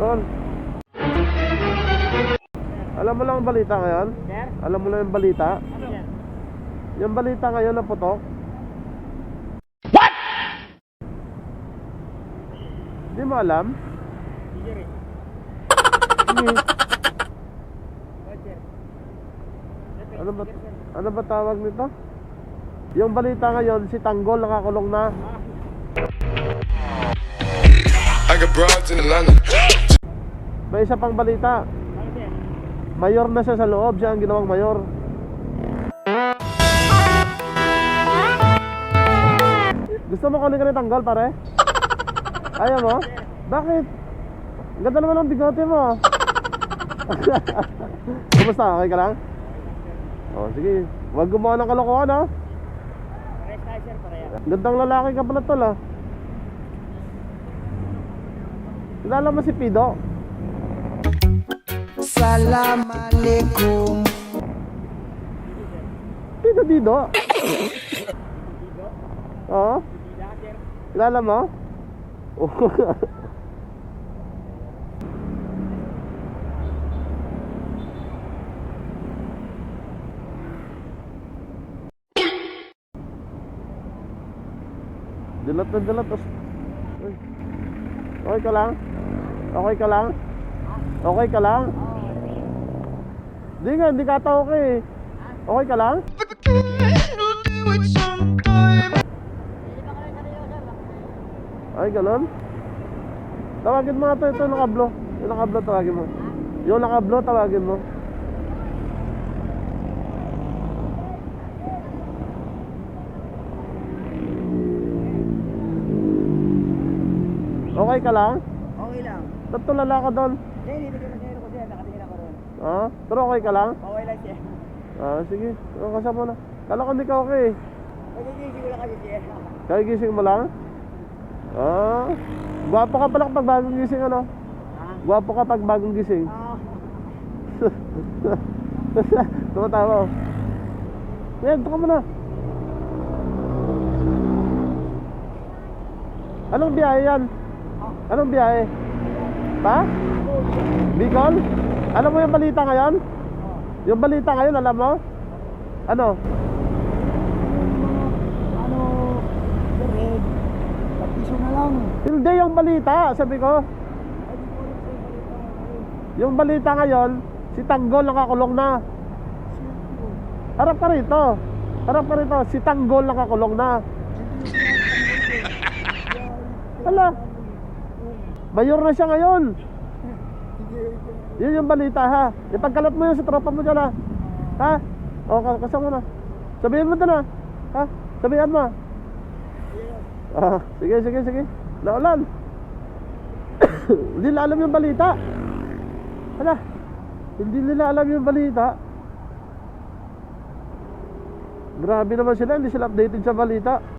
Tol. Alam mo lang ang balita ngayon? Sir? Alam mo lang yung balita? Ano yan? Yung balita ngayon na putok? Hindi mo alam? Rin. Sir. Ano ba, ano ba tawag nito? Yung balita ngayon, si Tanggol nakakulong na. I got broads in Atlanta. May isa pang balita. Mayor na siya sa loob, siya ang ginawang mayor. Gusto mo kunin ka ni Tanggol, pare? Ayaw mo? Bakit? Ang Ganda naman ng bigote mo. Kumusta? Okay ka lang? Oh, sige. Huwag gumawa ng kalokohan, ha? Rest tayo sir, pareha. Gandang lalaki ka pala tol ah. Kilala mo si Pido? Salam alaikum. Pido Dido? Oo? Sir. Kilala mo? dilat na dilat. Okay ka lang? Okay ka lang? Okay ka lang? Di nga, hindi ka ata okay. Okay ka lang? Ay, ganun? Tawagin mo nga ito, ito nakablo. Yung nakablo, tawagin mo. Yung nakablo, tawagin mo. Okay ka lang? Okay lang. Ba't tulala ka doon? Hindi, hindi sir. Nakatingin ako ron. Ah? Pero okay ka lang? Okay lang sir. Ah, sige. Oh, kasama na. Kala ko hindi ka okay. Nagigising ko lang kasi sir. Kaya gising mo lang? Ah? Gwapo ka pala kapag bagong gising ano? Ha? Gwapo ka pag bagong gising. Ah. Tumatawa. Yan, ka muna. Anong biyahe yan? Anong biyahe? Pa? Bicol? Alam mo yung balita ngayon? Yung balita ngayon, alam mo? Ano? Ano? Red. Pagpiso na lang. Hindi yung balita, sabi ko. Yung balita ngayon, si Tanggol nakakulong na. Harap ka rito. Harap ka rito. Si Tanggol nakakulong na. Hala. Mayor na siya ngayon. Yun yung balita ha. Ipagkalat mo yun sa tropa mo dyan ha. Ha? O, ka- kasama mo na. Sabihin mo doon ha. Ha? Sabihin mo. Ah, sige, sige, sige. Naulan. Hindi nila alam yung balita. Hala. Hindi nila alam yung balita. Grabe naman sila, hindi sila updated sa balita.